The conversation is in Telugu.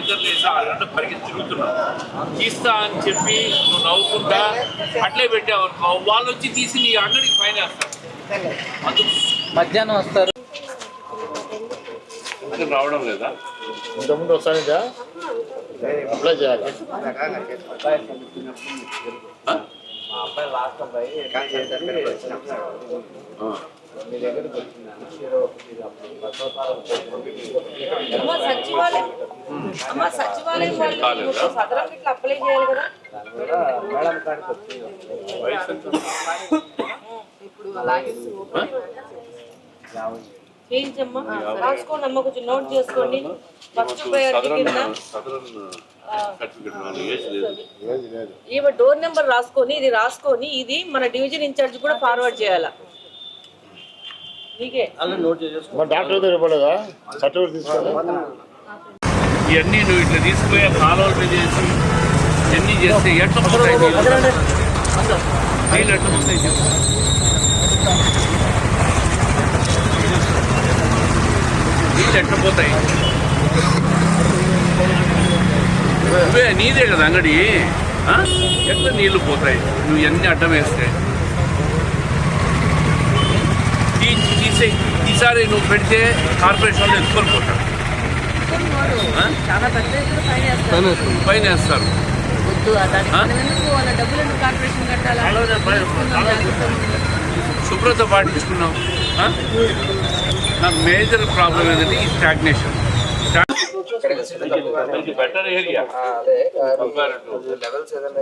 నిద్ర లేసి ఆరు గంటలు పరిగెత్తి తిరుగుతున్నావు తీస్తా అని చెప్పి నువ్వు నవ్వుకుంటా అట్లే పెట్టావు అనుకో వాళ్ళు వచ్చి తీసి నీ అంగడికి వేస్తారు. అందుకు మధ్యాహ్నం వస్తారు. రావడం లేదా? ఇంతకుముందు వస్తానిదా అప్లై చేయాలి. ఆ? అమ్మ సచివాలయం. అమ్మ సచివాలయం వాళ్ళు కాలేదా? మీకు సదరం ఇట్లా అప్లై చేయాలి కదా? వయసు ఎంత? ఇప్పుడు అలాగే చేయించమ్మా. రాసుకోండి అమ్మ కొంచెం నోట్ చేసుకోండి. ఫస్ట్ ప్రయారిటీ ఈమె డోర్ నెంబర్ రాసుకొని ఇది రాసుకొని ఇది మన డివిజన్ ఇన్ఛార్జ్ కూడా ఫార్వర్డ్ చేయాలా? డాక్టర్ దగ్గర ఇవ్వలేదా? సర్టిఫికేట్ తీసుకోవాలి ఇవన్నీ నువ్వు ఇట్లా తీసుకుపోయే కాలువలు చేసి ఇవన్నీ చేస్తే ఎట్లా పోతాయి నీళ్ళు? నీళ్ళు ఎట్లా చెప్పు. నీళ్ళు ఎట్లా పోతాయి? నువ్వే నీదే కదా అంగడి? ఎట్లా నీళ్ళు పోతాయి? నువ్వు ఎన్ని అడ్డం వేస్తే? తీ- తీసే ఈసారి నువ్వు పెడితే కార్పొరేషన్ వాళ్ళు ఎత్తుకొని పోతారు ఆ? చాలా పెద్ద ఎత్తున ఫైన్ వేస్తారు. పైన వేస్తారు. శుభ్రత పాటించుకున్నాం? నాకు మేజర్ ప్రాబ్లం ఏంటంటే ఈ స్టాగ్నేషన్ బెటర్ ఏరియా లెవెల్స్ ఏదైనా